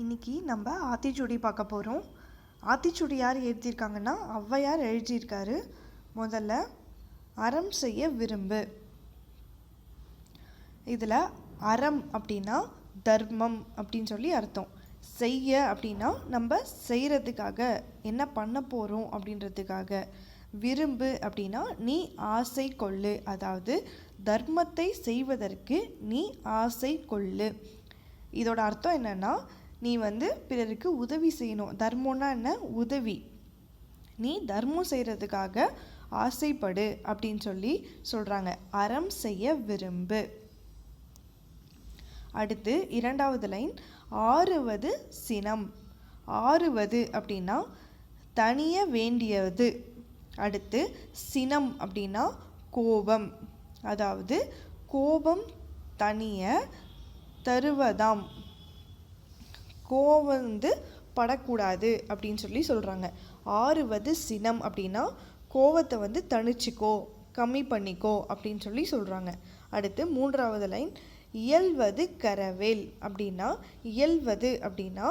இன்னைக்கு நம்ம ஆத்திச்சூடி பார்க்க போகிறோம் ஆத்திச்சூடி யார் எழுதியிருக்காங்கன்னா ஔவையார் எழுதியிருக்காரு. முதல்ல அறம் செய்ய விரும்பு. இதில் அறம் அப்படின்னா தர்மம் அப்படின்னு சொல்லி அர்த்தம். செய்ய அப்படின்னா நம்ம செய்கிறதுக்காக என்ன பண்ண போகிறோம் அப்படின்றதுக்காக. விரும்பு அப்படின்னா நீ ஆசை கொள்ளு. அதாவது தர்மத்தை செய்வதற்கு நீ ஆசை கொள்ளு. இதோட அர்த்தம் என்னன்னா நீ வந்து பிறருக்கு உதவி செய்யணும். தர்மம்னா என்ன? உதவி. நீ தர்மம் செய்கிறதுக்காக ஆசைப்படு அப்படின்னு சொல்லி சொல்கிறாங்க அறம் செய்ய விரும்பு. அடுத்து இரண்டாவது லைன். ஆறுவது சினம். ஆறுவது அப்படின்னா தனிய வேண்டியது. அடுத்து சினம் அப்படின்னா கோபம். அதாவது கோபம் தனிய தருவதாம். கோவம் வந்து படக்கூடாது அப்படின்னு சொல்லி சொல்கிறாங்க ஆறுவது சினம் அப்படின்னா கோவத்தை வந்து தணிச்சிக்கோ கம்மி பண்ணிக்கோ அப்படின்னு சொல்லி சொல்கிறாங்க அடுத்து மூன்றாவது லைன் இயல்வது கரவேல் அப்படின்னா இயல்வது அப்படின்னா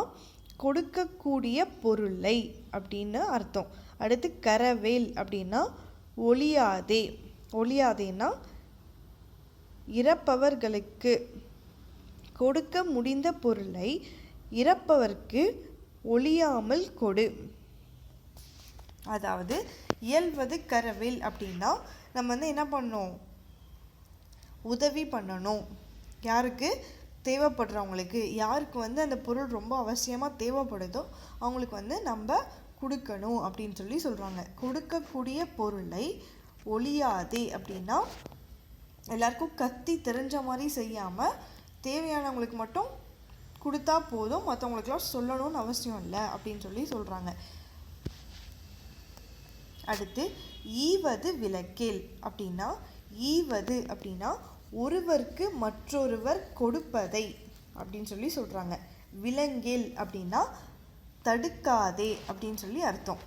கொடுக்கக்கூடிய பொருளை அப்படின்னு அர்த்தம். அடுத்து கரவேல் அப்படின்னா ஒளியாதே ஒளியாதேன்னா இறப்பவர்களுக்கு கொடுக்க முடிந்த பொருளை இறப்பவர்க்கு ஒளியாமல் கொடு. அதாவது இயல்வது கரவேல் அப்படின்னா நம்ம வந்து என்ன பண்ணோம் உதவி பண்ணணும். யாருக்கு? தேவைப்படுறவங்களுக்கு. யாருக்கு வந்து அந்த பொருள் ரொம்ப அவசியமாக தேவைப்படுதோ அவங்களுக்கு வந்து நம்ம கொடுக்கணும் அப்படின்னு சொல்லி சொல்கிறாங்க கொடுக்கக்கூடிய பொருளை ஒளியாதே அப்படின்னா எல்லாருக்கும் கத்தி தெரிஞ்ச மாதிரி செய்யாமல் தேவையானவங்களுக்கு மட்டும் கொடுத்தா போதும் மற்றவங்களுக்குலாம் சொல்லணும்னு அவசியம் இல்லை அப்படின்னு சொல்லி சொல்கிறாங்க அடுத்து ஈவது விளக்கேல் அப்படின்னா ஈவது அப்படின்னா ஒருவருக்கு மற்றொருவர் கொடுப்பதை அப்படின்னு சொல்லி சொல்கிறாங்க விலங்கேல் அப்படின்னா தடுக்காதே அப்படின்னு சொல்லி அர்த்தம்.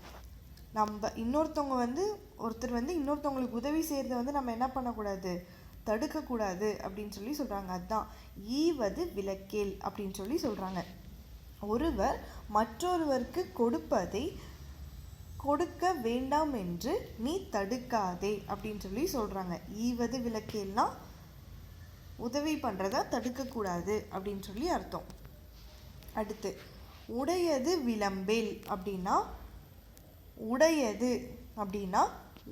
நம்ம இன்னொருத்தவங்க வந்து ஒருத்தர் வந்து இன்னொருத்தவங்களுக்கு உதவி செய்கிறத வந்து நம்ம என்ன பண்ணக்கூடாது? தடுக்கக்கூடாது அப்படின்னு சொல்லி சொல்கிறாங்க அதுதான் ஈவது விலக்கேல் அப்படின்னு சொல்லி சொல்கிறாங்க ஒருவர் மற்றொருவருக்கு கொடுப்பதை கொடுக்க வேண்டாம் என்று நீ தடுக்காதே அப்படின்னு சொல்லி சொல்கிறாங்க ஈவது விலக்கேல்னா உதவி பண்ணுறதா தடுக்கக்கூடாது அப்படின்னு சொல்லி அர்த்தம். அடுத்து உடையது விளம்பேல் அப்படின்னா உடையது அப்படின்னா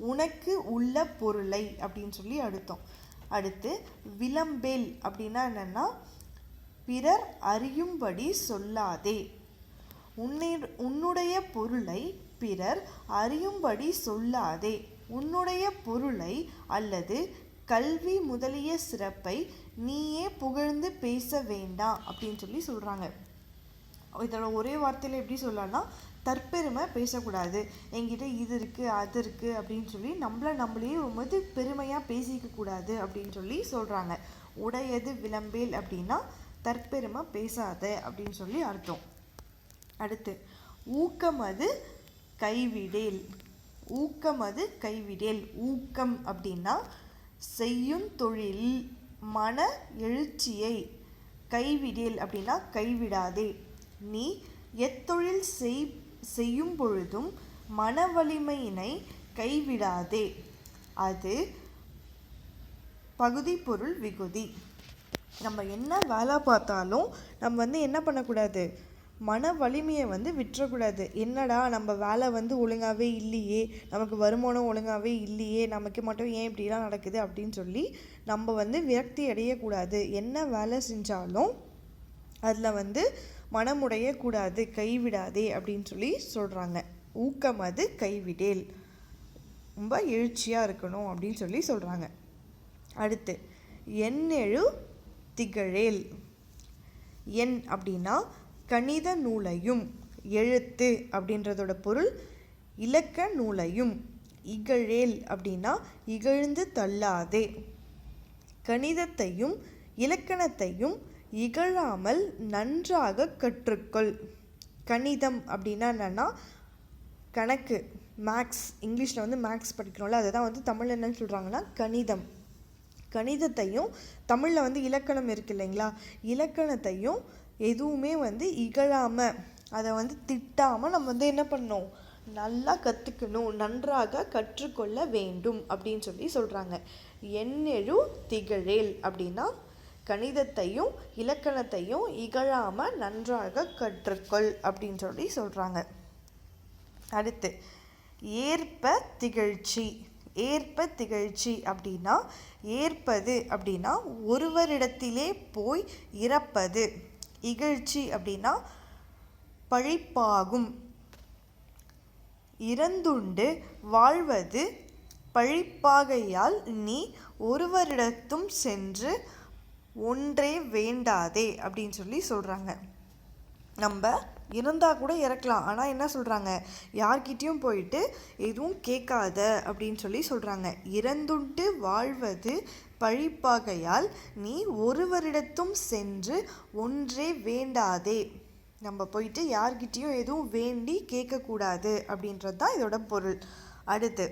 உனக்கு உள்ள பொருளை அப்படின்னு சொல்லி அர்த்தம். அடுத்து விளம்பேல் அப்படின்னா என்னென்னா பிறர் அறியும்படி சொல்லாதே. உன்னை உன்னுடைய பொருளை பிறர் அறியும்படி சொல்லாதே. உன்னுடைய பொருளை அல்லது கல்வி முதலிய சிறப்பை நீயே புகழ்ந்து பேச வேண்டாம் அப்படின்னு சொல்லி சொல்கிறாங்க இதோட ஒரே வார்த்தையில் எப்படி சொல்லலாம்னா தற்பெருமை பேசக்கூடாது. என்கிட்ட இது இருக்குது அது இருக்குது அப்படின்னு சொல்லி நம்மளை நம்மளே வந்து பெருமையாக பேசிக்க கூடாது அப்படின்னு சொல்லி சொல்கிறாங்க உடையது விளம்பேல் அப்படின்னா தற்பெருமை பேசாத அப்படின்னு சொல்லி அர்த்தம். அடுத்து ஊக்கம் அது கைவிடேல். அது கைவிடேல். ஊக்கம் அப்படின்னா செய்யும் தொழில் மன எழுச்சியை. கைவிடேல் அப்படின்னா கைவிடாதே. நீ எத்தொழில் செய் செய்யும் பொழுதும் மன வலிமையினை கைவிடாதே. அது பகுதி பொருள் விகுதி. நம்ம என்ன வேலை பார்த்தாலும் நம்ம வந்து என்ன பண்ணக்கூடாது? மன வலிமையை வந்து விட்டுறக்கூடாது. என்னடா நம்ம வேலை வந்து ஒழுங்காகவே இல்லையே நமக்கு வருமானம் ஒழுங்காகவே இல்லையே நமக்கு மட்டும் ஏன் இப்படிலாம் நடக்குது அப்படின்னு சொல்லி நம்ம வந்து விரக்தி அடையக்கூடாது. என்ன வேலை செஞ்சாலும் அதில் வந்து மனமுடையக்கூடாது கைவிடாதே அப்படின்னு சொல்லி சொல்கிறாங்க ஊக்கம் அது கைவிடேல். ரொம்ப எழுச்சியாக இருக்கணும் அப்படின்னு சொல்லி சொல்கிறாங்க அடுத்து எண்ணெழு திகழேல். எண் அப்படின்னா கணித நூலையும் எழுத்து அப்படின்றதோட பொருள் இலக்க நூலையும். இகழேல் அப்படின்னா இகழ்ந்து தள்ளாதே. கணிதத்தையும் இலக்கணத்தையும் இகழாமல் நன்றாக கற்றுக்கொள். கணிதம் அப்படின்னா என்னென்னா கணக்கு மேக்ஸ் இங்கிலீஷில் வந்து மேக்ஸ் படிக்கிறோம்ல அதை தான் வந்து தமிழ் என்னன்னு சொல்கிறாங்கன்னா கணிதம். கணிதத்தையும் தமிழில் வந்து இலக்கணம் இருக்கு இல்லைங்களா? இலக்கணத்தையும் எதுவுமே வந்து இகழாமல் அதை வந்து திட்டாமல் நம்ம வந்து என்ன பண்ணோம் நல்லா கற்றுக்கணும் நன்றாக கற்றுக்கொள்ள வேண்டும் அப்படின்னு சொல்லி சொல்கிறாங்க எண்ணெழு திகழேல் அப்படின்னா கணிதத்தையும் இலக்கணத்தையும் இகழாமல் நன்றாக கற்றுக்கொள் அப்படின்னு சொல்லி சொல்கிறாங்க அடுத்து ஏற்ப திகழ்ச்சி. ஏற்ப திகழ்ச்சி அப்படின்னா ஏற்பது அப்படின்னா ஒருவரிடத்திலே போய் இறப்பது. இகழ்ச்சி அப்படின்னா பழிப்பாகும். இறந்துண்டு வாழ்வது பழிப்பாகையால் நீ ஒருவரிடத்தும் சென்று ஒன்றே வேண்டாதே அப்படின்னு சொல்லி சொல்கிறாங்க நம்ம இருந்தால் கூட இறக்கலாம். ஆனால் என்ன சொல்கிறாங்க யார்கிட்டேயும் போயிட்டு எதுவும் கேட்காத அப்படின்னு சொல்லி சொல்கிறாங்க இறந்துண்டு வாழ்வது பழிப்பாகையால் நீ ஒருவரிடத்தும் சென்று ஒன்றே வேண்டாதே. நம்ம போயிட்டு யார்கிட்டேயும் எதுவும் வேண்டி கேட்கக்கூடாது அப்படின்றது தான் இதோட பொருள். அடுத்து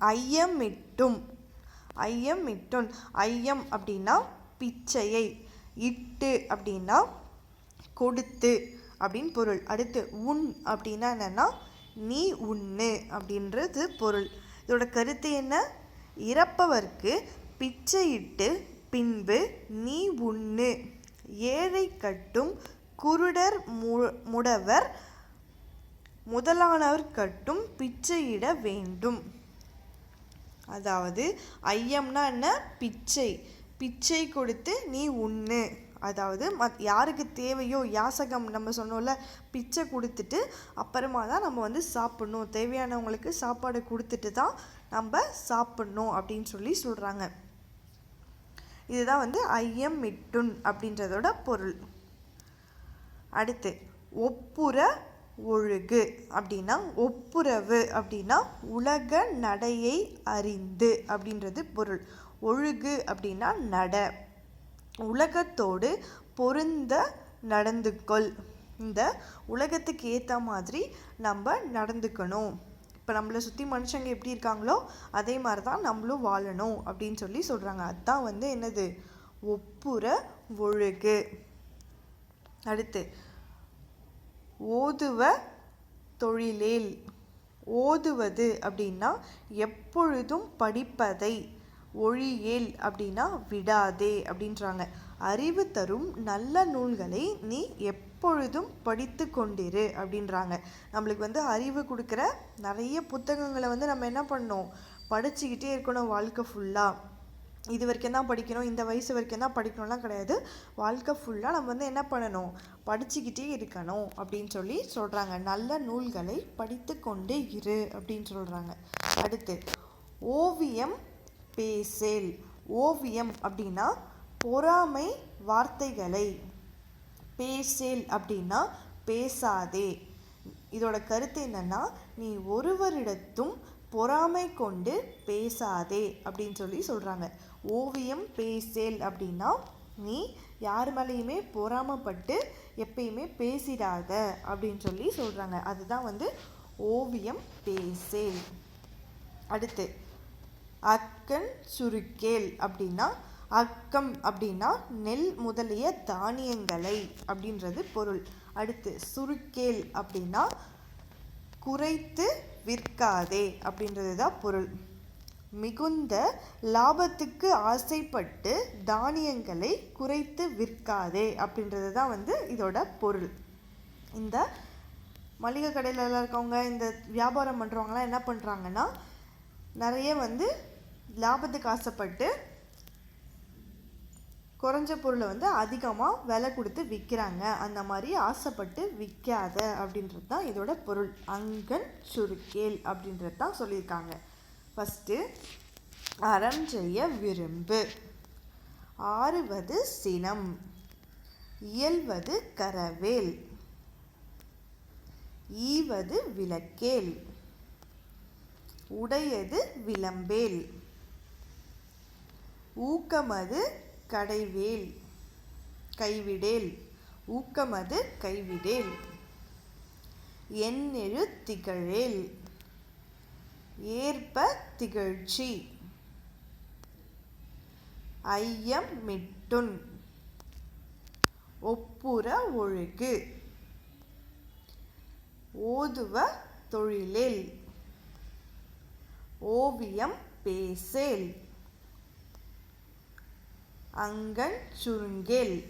ஐயமிட்டும். ஐயம் இட்டுன் ஐயம் அப்படின்னா பிச்சையை. இட்டு அப்படின்னா கொடுத்து அப்படின்னு பொருள். அடுத்து உன் அப்படின்னா என்னென்னா நீ உண்ணு அப்படின்றது பொருள். இதோட கருத்து என்ன? இறப்பவர்க்கு பிச்சையிட்டு பின்பு நீ உண்ணு. ஏழை கட்டும் குருடர் மு முடவர் முதலானவர் கட்டும் பிச்சையிட வேண்டும். அதாவது ஐயம்னா என்ன? பிச்சை. பிச்சை கொடுத்து நீ உண்ணு. அதாவது மத் யாருக்கு தேவையோ யாசகம் நம்ம சொன்னோம்ல பிச்சை கொடுத்துட்டு அப்புறமா தான் நம்ம வந்து சாப்பிட்ணும். தேவையானவங்களுக்கு சாப்பாடு கொடுத்துட்டு தான் நம்ம சாப்பிட்ணும் அப்படின்னு சொல்லி சொல்கிறாங்க இதுதான் வந்து ஐயம் மிட்டுன் அப்படின்றதோட பொருள். அடுத்து ஒப்புற ஒழுகு. அப்படின்னா ஒப்புரவு. அப்படின்னா உலக நடையை அறிந்து அப்படின்றது பொருள். ஒழுகு அப்படின்னா நட. உலகத்தோடு பொருந்த நடந்து கொள் இந்த உலகத்துக்கு ஏற்ற மாதிரி நம்ம நடந்துக்கணும். இப்போ நம்மளை சுற்றி மனுஷங்க எப்படி இருக்காங்களோ அதே மாதிரி தான் நம்மளும் வாழணும் அப்படின்னு சொல்லி சொல்கிறாங்க அதுதான் வந்து என்னது? ஒப்புற ஒழுகு. அடுத்து ஓதுவ தொழிலேல். ஓதுவது அப்படின்னா எப்பொழுதும் படிப்பதை ஒழியேல் அப்படின்னா விடாதே அப்படின்றாங்க. அறிவு தரும் நல்ல நூல்களை நீ எப்பொழுதும் படித்து கொண்டிரு அப்படின்றாங்க. நம்மளுக்கு வந்து அறிவு கொடுக்குற நிறைய புத்தகங்களை வந்து நம்ம என்ன பண்ணோம் படிச்சுக்கிட்டே இருக்கணும் வாழ்க்கை ஃபுல்லாக இது வரைக்கும் தான் படிக்கணும் இந்த வயசு வரைக்கும் தான் படிக்கணும்லாம் கிடையாது. வாழ்க்கை ஃபுல்லாக நம்ம வந்து என்ன பண்ணணும்? படிச்சுக்கிட்டே இருக்கணும் அப்படின்னு சொல்லி சொல்கிறாங்க நல்ல நூல்களை படித்து கொண்டே இரு அப்படின்னு சொல்கிறாங்க அடுத்து ஓவியம் பேசேல். ஓவியம் அப்படின்னா பொறாமை வார்த்தைகளை. பேசேல் அப்படின்னா பேசாதே. இதோட கருத்து என்னென்னா நீ ஒருவரிடத்தும் பொறாமை கொண்டு பேசாதே அப்படின்னு சொல்லி சொல்கிறாங்க ஓவியம் பேசேல் அப்படின்னா நீ யார் மேலேயுமே பொறாமப்பட்டு எப்பயுமே பேசிடாத அப்படின்னு சொல்லி சொல்கிறாங்க அதுதான் வந்து ஓவியம் பேசேல். அடுத்து அக்கன் சுருக்கேல் அப்படின்னா அக்கம் அப்படின்னா நெல் முதலிய தானியங்களை அப்படின்றது பொருள். அடுத்து சுருக்கேல் அப்படின்னா குறைத்து விற்காதே அப்படின்றது தான் பொருள். மிகுந்த லாபத்துக்கு ஆசைப்பட்டு தானியங்களை குறைத்து விற்காதே அப்படின்றது தான் வந்து இதோட பொருள். இந்த மளிகை கடையிலலாம் இருக்கவங்க இந்த வியாபாரம் பண்ணுறவங்களாம் என்ன பண்ணுறாங்கன்னா நிறைய வந்து லாபத்துக்கு ஆசைப்பட்டு குறைஞ்ச பொருளை வந்து அதிகமாக விலை கொடுத்து விற்கிறாங்க. அந்த மாதிரி ஆசைப்பட்டு விற்காத அப்படின்றது தான் இதோட பொருள். அங்கன் சுருக்கேல் அப்படின்றது தான் சொல்லியிருக்காங்க. ஃபஸ்ட்டு அறம் செய்ய விரும்பு. ஆறுவது சினம். இயல்வது கரவேல். ஈவது விளக்கேல். உடையது விளம்பேல். ஊக்கமது கடைவேல் கைவிடேல் ஊக்கமது கைவிடேல். எண்ணெழு திகழேல் ஏற்ப திகழ்ச்சி. ஐயம் மிட்டுன் ஒப்புற ஒழுகு. ஓதுவ தொழிலில் ஓவியம் பேசேல். அங்கன் சுருங்கேல்.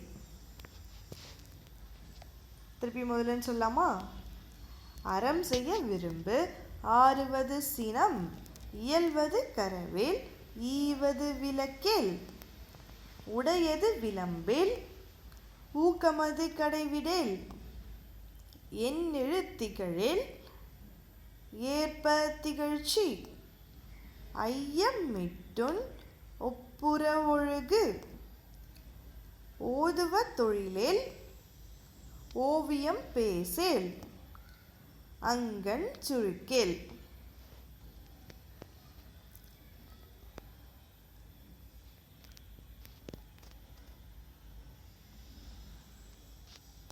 திருப்பி முதலன்னு சொல்லாமா? அறம் செய்ய விரும்பு ஆறுவது சினம் இயல்வது கரவேல் ஈவது விளக்கேல். உடையது விளம்பேல்? ஊக்கமது கடைவிடேல். எண்ணெழு திகழேல் ஏற்ப திகழ்ச்சி. ஐயம் மிட்டுன் ஒப்புற ஒழுகு. ஓதுவ தொழிலேல் ஓவியம் பேசேல். அங்கன் சுருக்கேல்.